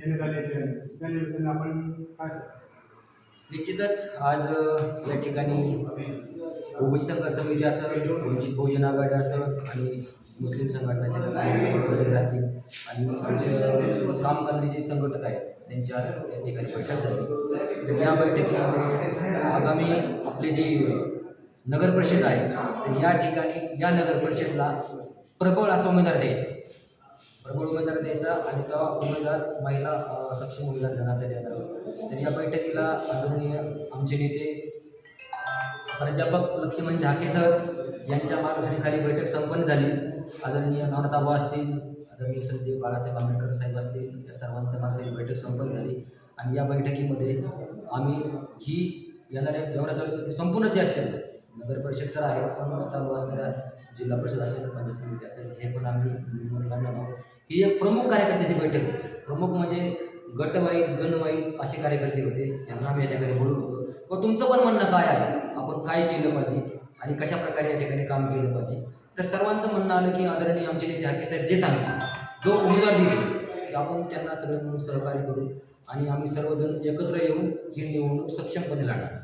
घेण्यात आल्याचे आहे त्या निमित्ताने आपण काय सांगता निश्चितच आज या ठिकाणी ओबीसी संघर्ष समिती असं म्हणजे वंचित बहुजन आघाडी असं आणि मुस्लिम संघटनाचे पदाधिकारी असतील आणि आमचे काम करणारे जे संघटक आहेत त्यांची आज या ठिकाणी बैठक झाली. तर या बैठकीमध्ये आगामी आपले जे नगर परिषद आहे या ठिकाणी या नगर परिषदला प्रबळ असा उमेदवार द्यायचा आहे. प्रबळ उमेदवार द्यायचा आणि तो उमेदवार महिला सक्षम उमेदवार देण्यात येणार तर या बैठकीला आदरणीय आमचे नेते प्राध्यापक लक्ष्मण झाके सर यांच्या मार्गदर्शनाखाली बैठक संपन्न झाली. आदरणीय नवरताबा असतील आदरणीय श्रद्धेय बाळासाहेब आंबेडकर साहेब असतील या सर्वांच्या मार्गदर्शनाखाली बैठक संपन्न झाली. आणि या बैठकीमध्ये आम्ही ही येणाऱ्या जवळ तालुक्यातील संपूर्ण जे असतील नगर परिषद तर आहेच पण चालू असणाऱ्या जिल्हा परिषद असेल पंचायत समिती असेल हे पण आम्ही निवडून आहोत. ही एक प्रमुख कार्यकर्त्याची बैठक. होती प्रमुख म्हणजे गटवाईज गणवाईज असे कार्यकर्ते होते. त्यांना आम्ही या ठिकाणी बोलत होतो. व तुमचं पण म्हणणं काय आहे? आपण काय केलं पाहिजे? आणि कशा प्रकारे या ठिकाणी काम केलं पाहिजे? तर सर्वांचं म्हणणं आलं की आदरणीय आमचे नेते हाके साहेब जे सांगतात जो उमेदवार देतील की आपण त्यांना सगळे म्हणून सहकार्य करू आणि आम्ही सर्वजण एकत्र येऊन ही निवडणूक सक्षमपणे लढणार.